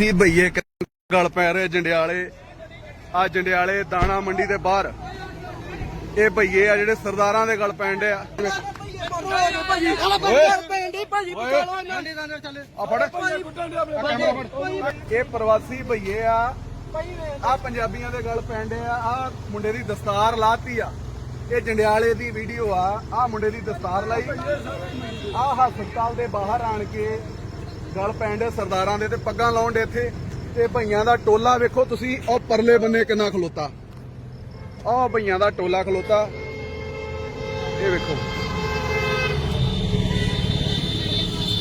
ਸੀ ਭਈਏ ਕਿ ਪੈ ਰਹੇ ਜੰਡਿਆਲੇ। ਆ ਜੰਡਿਆਲੇ ਦਾਣਾ ਮੰਡੀ ਦੇ ਬਾਹਰ। ਇਹ ਭਈਏ ਆ ਜਿਹੜੇ ਸਰਦਾਰਾਂ ਦੇ ਗਲ ਪੈਣ ਦੇ ਆ। ਫੜ। ਇਹ ਪ੍ਰਵਾਸੀ ਭਈਏ ਆ। ਆ ਪੰਜਾਬੀਆਂ ਦੇ ਗੱਲ ਪੈਣ ਦੇ ਆ। ਆ ਮੁੰਡੇ ਦੀ ਦਸਤਾਰ ਲਾਤੀ ਆ। ਇਹ ਜੰਡਿਆਲੇ ਦੀ ਵੀਡੀਓ ਆ। ਆ ਮੁੰਡੇ ਦੀ ਦਸਤਾਰ ਲਾਈ। ਆ ਹਸਪਤਾਲ ਦੇ ਬਾਹਰ ਆਣ ਕੇ ਗਲ ਪੈਣ ਦੇ ਸਰਦਾਰਾਂ ਦੇ ਤੇ ਪੱਗਾਂ ਲਾਉਣ ਦੇ ਇੱਥੇ। ਤੇ ਭਈਆਂ ਦਾ ਟੋਲਾ ਵੇਖੋ ਤੁਸੀਂ ਉਹ ਪਰਲੇ ਬੰਨੇ ਕਿੰਨਾ ਖਲੋਤਾ। ਉਹ ਭਈਆਂ ਦਾ ਟੋਲਾ ਖਲੋਤਾ। ਇਹ ਵੇਖੋ।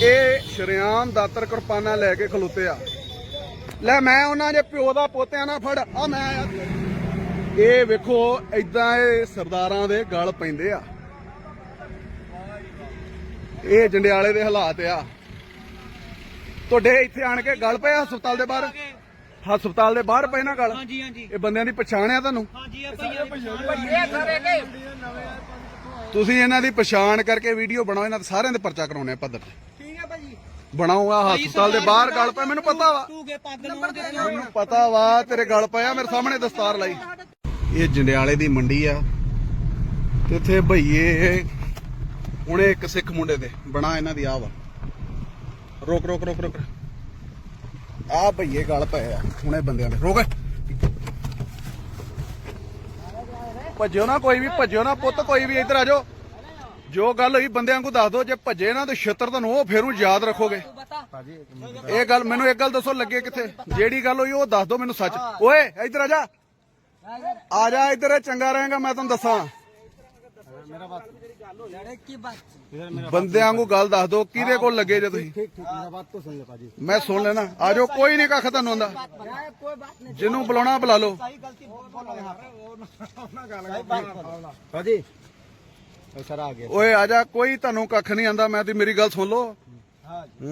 ਇਹ ਸ਼ਰਿਆਮ ਦਾਤਰ ਕਿਰਪਾਨਾ ਲੈ ਕੇ ਖਲੋਤੇ ਆ। ਲੈ ਮੈਂ ਉਹਨਾਂ ਦੇ ਪਿਓ ਦਾ ਪੋਤਿਆਂ ਨਾਲ ਫੜ। ਆ ਮੈਂ ਆਇਆ। ਇਹ ਵੇਖੋ ਐਦਾਂ ਇਹ ਸਰਦਾਰਾਂ ਦੇ ਗਲ ਪੈਂਦੇ ਆ। ਇਹ ਜੰਡਿਆਲੇ ਦੇ ਹਾਲਾਤ ਆ। ਤੁਹਾਡੇ ਇੱਥੇ ਆਣ ਕੇ ਗਲ ਪਏ ਹਸਪਤਾਲ ਦੇ ਬਾਹਰ? ਹਸਪਤਾਲ ਦੇ ਬਾਹਰ ਪਏ ਨਾ ਗਲ? ਹਾਂਜੀ ਹਾਂਜੀ। ਇਹ ਬੰਦਿਆਂ ਦੀ ਪਛਾਣ ਆ ਤੁਹਾਨੂੰ? ਹਾਂਜੀ ਆ ਭਈਆ ਤੁਸੀਂ ਇਹਨਾਂ ਦੀ ਪਛਾਣ ਕਰਕੇ ਵੀਡੀਓ ਬਣਾਓ ਇਹਨਾਂ ਦੇ ਸਾਰਿਆਂ ਦੇ ਪਰਚਾ ਕਰਾਉਣੇ ਆ ਪੱਧਰ ਤੇ। ਠੀਕ ਹੈ ਭਾਜੀ। ਬਣਾਓ ਆ ਹਸਪਤਾਲ ਦੇ ਬਾਹਰ ਗਲ ਪਏ ਮੈਨੂੰ ਪਤਾ ਵਾ। ਮੈਨੂੰ ਪਤਾ ਵਾ ਤੇਰੇ ਗਲ ਪਿਆ ਮੇਰੇ ਸਾਹਮਣੇ ਦਸਤਾਰ ਲਾਈ। ਇਹ ਜੰਡਿਆਲੇ ਦੀ ਮੰਡੀ ਆ। ਤੇ ਇੱਥੇ ਭਈਏ ਹੁਣੇ ਇੱਕ ਸਿੱਖ ਮੁੰਡੇ ਦੇ ਬਣਾ ਇਹਨਾਂ ਦੀ ਆਹ ਵਾ। ਰੋਕ ਰੋਕ ਰੋਕ ਰੋਕ। ਆ ਭਈਏ ਗਲ ਪਏ ਆ, ਹੁਣੇ ਬੰਦਿਆਂ ਦੇ। ਰੋਕ। ਭੱਜਿਓ ਨਾ ਕੋਈ ਵੀ, ਭੱਜਿਓ ਨਾ ਪੁੱਤ, ਕੋਈ ਵੀ ਇੱਧਰ ਆ ਜਾਓ। ਜੋ ਗੱਲ ਹੋਈ ਬੰਦਿਆਂ ਨੂੰ ਦੱਸ ਦਿਓ, ਜੇ ਭੱਜੇ ਨਾ ਤੇ ਛਿੱਤਰ ਤੁਹਾਨੂੰ ਉਹ ਫੇਰੂ ਯਾਦ ਰੱਖੋਗੇ। ਇਹ ਗੱਲ, ਮੈਨੂੰ ਇੱਕ ਗੱਲ ਦੱਸੋ, ਲੱਗੇ ਕਿੱਥੇ? ਜਿਹੜੀ ਗੱਲ ਹੋਈ ਉਹ ਦੱਸ ਦਿਓ ਮੈਨੂੰ ਸੱਚ। ਓਏ, ਇੱਧਰ ਆ ਜਾ। ਆ ਜਾ ਇੱਧਰ, ਚੰਗਾ ਰਹੇਗਾ, ਮੈਂ ਤੁਹਾਨੂੰ ਦੱਸਾਂ। ਬੰਦਿਆਂ ਨੂੰ ਗੱਲ ਦੱਸ ਦਿਓ ਕਿਹਦੇ ਕੋਲ ਲੱਗੇ ਜੇ ਤੁਸੀਂ ठीक ठीक मेरा बात तो सुन ले पाजी ਮੈਂ ਸੁਣ ਲੈਣਾ ਆ ਜਾਓ ਕੋਈ ਨਹੀਂ ਕੱਖ ਤੁਹਾਨੂੰ ਹੁੰਦਾ कोई बात नहीं ਜਿਹਨੂੰ ਬੁਲਾਉਣਾ ਬੁਲਾ ਲਓ सही गलती बोलो यहाँ पाजी सर आ गया ਓਏ ਆ ਜਾ ਕੋਈ ਤੁਹਾਨੂੰ ਕੱਖ ਨਹੀਂ ਆਂਦਾ ਮੈਂ ਤੇ ਮੇਰੀ ਗੱਲ ਸੁਣ ਲਓ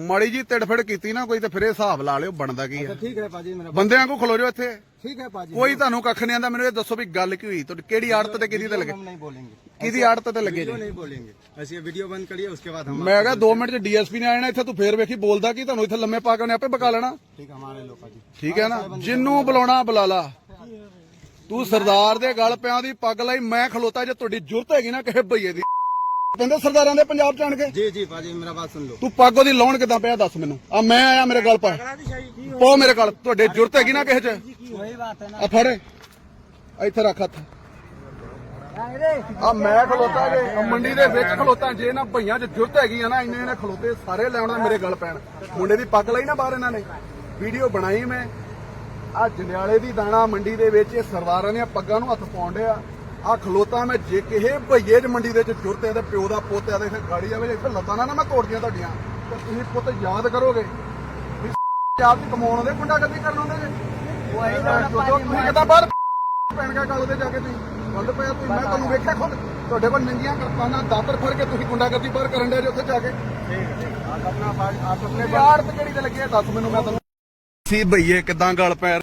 ਮਾੜੀ ਜੀ ਤਿੜਫੜ ਕੀਤੀ ਨਾ ਕੋਈ ਤੇ ਫਿਰ ਇਹ ਹਿਸਾਬ ਲਾ ਲਿਓ ਬਣਦਾ ਕੀ तो ਆ ठीक है पाजी मेरा ਬੰਦਿਆਂ ਕੋ ਖਲੋ ਜਾਓ ਇੱਥੇ ठीक है पाजी ਕੋਈ ਤੁਹਾਨੂੰ ਕੱਖ ਨਹੀਂ ਆਂਦਾ ਮੈਨੂੰ ਇਹ ਦੱਸੋ ਵੀ ਗੱਲ ਕੀ ਹੋਈ ਤੁਹਾਡੀ ਕਿਹੜੀ ਆੜਤ ਤੇ ਕਿਹਦੀ ਤੇ ਲੱਗੇ हम नहीं बोलेंगे ਕਿਹਦੀ ਆੜਤ ਤੇ ਲੱਗੇ ਜੀ ਨਹੀਂ ਬੋਲेंगे ਅਸੀਂ ਵੀਡੀਓ ਬੰਦ ਕਰੀਏ ਉਸਕੇ ਬਾਅਦ ਹਮ ਮੈਂ ਕਹਾ 2 ਮਿੰਟ ਚ ਡੀਐਸਪੀ ਨੇ ਆ ਇੱਥੇ ਤੂੰ ਫੇਰ ਵੇਖੀ ਬੋਲਦਾ ਕੀ ਤੁਹਾਨੂੰ ਇੱਥੇ ਲੰਮੇ ਪਾ ਕੇ ਉਹਨੇ ਆਪੇ ਬਕਾ ਲੈਣਾ ਠੀਕ ਹਮਾਰੇ ਲੋਕਾਂ ਦੀ ਠੀਕ ਹੈ ਨਾ ਜਿੰਨੂੰ ਬੁਲਾਉਣਾ ਬੁਲਾ ਲਾ ਤੂੰ ਸਰਦਾਰ ਦੇ ਗਲ ਪਿਆਂ ਦੀ ਪੱਗ ਲਈ ਮੈਂ ਖਲੋਤਾ ਜੇ ਤੁਹਾਡੀ ਜੁਰਤ ਹੈਗੀ ਨਾ ਕਿਸੇ ਭਈਏ ਦੀ ਕਹਿੰਦੇ ਸਰਦਾਰਾਂ ਦੇ ਪੰਜਾਬ ਚ ਆਣ ਕੇ ਜੀ ਜੀ ਬਾਜੀ ਮੇਰਾ ਬਾਤ ਸੁਣ ਲਓ ਤੂੰ ਪੱਗ ਉਹਦੀ ਲਾਉਣ ਕਿਦਾਂ ਪਿਆ ਦੱਸ ਮੈਨੂੰ ਆ ਮੈਂ ਆਇਆ ਮੇਰੇ ਗਲ ਪਾ ਪੋ ਮੇਰੇ ਗਲ ਤੁਹਾਡੇ ਜੁਰਤ ਹੈਗੀ ਨਾ ਕਿਸੇ ਚ ਉਹੀ ਬਾਤ ਹੈ ਨਾ ਆ ਫੜ ਇੱਥੇ ਰੱਖ ਹੱਥ ਆ ਮੈਂ ਖਲੋਤਾ ਜੇ ਮੰਡੀ ਦੇ ਵਿੱਚ ਖਲੋਤਾ ਜੇ ਨਾ ਭਈਆਂ 'ਚ ਜੁਰਤ ਹੈਗੀ ਆ ਨਾ ਇੰਨੇ ਨੇ ਖਲੋਤੇ ਸਾਰੇ ਲੈਣਾ ਮੇਰੇ ਗੱਲ ਪੈਣ। ਮੁੰਡੇ ਦੀ ਪੱਕ ਲਈ ਨਾ ਬਾਹਰ ਇਹਨਾਂ ਨੇ। ਵੀਡੀਓ ਬਣਾਈ ਮੈਂ। ਆ ਜੰਡਿਆਲੇ ਦੀ ਦਾਣਾ ਮੰਡੀ ਦੇ ਵਿੱਚ ਇਹ ਸਰਵਾਰਾਂ ਨੇ ਪੱਗਾਂ ਨੂੰ ਹੱਥ ਪਾਉਂਦੇ ਆ ਆ ਖਲੋਤਾ ਮੈਂ ਜੇ ਕਿਹੇ ਭਈਏ 'ਚ ਮੰਡੀ ਦੇ ਵਿੱਚ ਜੁਰਤ ਹੈ ਤੇ ਪਿਓ ਦਾ ਪੁੱਤ ਆ ਦੇ ਗਾੜੀ ਆਵੇ ਇੱਥੇ ਲੱਤਾਂ ਨਾ ਮੈਂ ਤੋੜਦੀਆਂ ਤੁਹਾਡੀਆਂ। ਤੇ ਤੁਸੀਂ ਪੁੱਤ ਯਾਦ ਕਰੋਗੇ ਆਪ ਦੀ ਕਮਾਉਣ ਦੇ ਗੁੰਡਾ ਕਦੀ ਕਰਨ ਆਉਂਦੇ ਜੇ। ਉਹ ਐਂ ਜਦੋਂ ਤੁਸੀਂ ਕਿਤਾ ਬਾਹਰ ਪੈਣ ਕੇ ਗੱਲ ਤੇ ਜਾ ਕੇ ਤੁਸੀਂ? ਵੱਧ ਪਿਆ ਤੁਸੀਂ ਮੈਂ ਤੁਹਾਨੂੰ ਵੇਖਿਆ ਖੁਦ ਤੁਹਾਡੇ ਕੋਲ ਨੰਗੀਆਂ ਕਰਪਾਨਾਂ ਦਾਤਰ ਫੜ ਕੇ ਤੁਸੀਂ ਗੁੰਡਾਗਰਦੀ ਬਾਹਰ ਕਰਨ ਦੇ ਉੱਥੇ ਜਾ ਕੇ। ਠੀਕ ਠੀਕ ਆਪ ਆਪਣਾ ਆਪਣੇ ਯਾਰ ਤੇ ਕਿਹੜੀ ਤੇ ਲੱਗੀ ਹੈ ਦੱਸ ਮੈਨੂੰ ਮੈਂ ਤੁਹਾਨੂੰ। ਸੀ ਭਈਏ ਕਿਦਾਂ ਗੱਲ ਪੈ